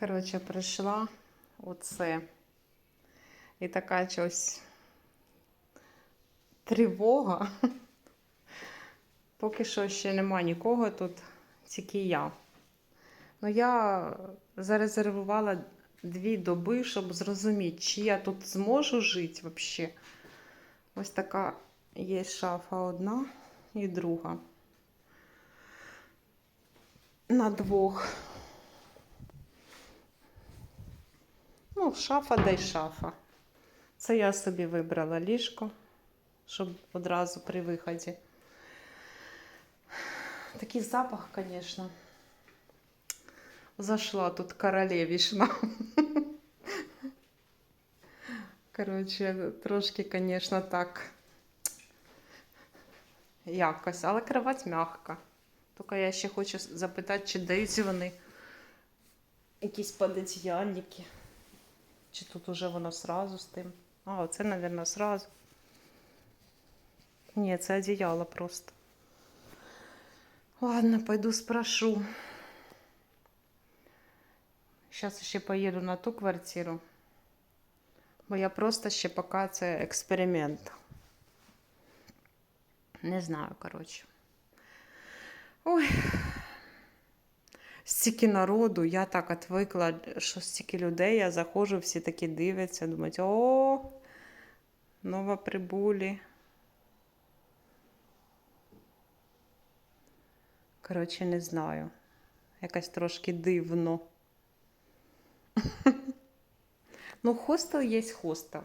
Коротше, прийшла оце. І така щось тривога. Поки що ще нема нікого тут, тільки я. Ну, я зарезервувала дві доби, щоб зрозуміти, чи я тут зможу жити взагалі. Ось така є шафа одна і друга. На двох. Ну, шафа да й шафа. Це я собі вибрала ліжко, щоб одразу при виході. Такий запах, звісно. Зашла тут королевішна. Коротше, трошки, звісно, так. Якось, але кровать м'яка. Тільки я ще хочу запитати, чи дають вони якісь пододіяльники. Чи тут уже воно сразу з тим? А, оце, мабуть, сразу. Ні, це одіяло просто. Ладно, пойду спрошу. Зараз ще поїду на ту квартиру. Бо я просто ще поки це експеримент. Не знаю, коротше. Ой. Стільки народу, я так отвикла, що стільки людей, я заходжу, всі такі дивляться, думають, о, новоприбулі. Коротше, не знаю. Якось трошки дивно. Ну, хостел є хостел.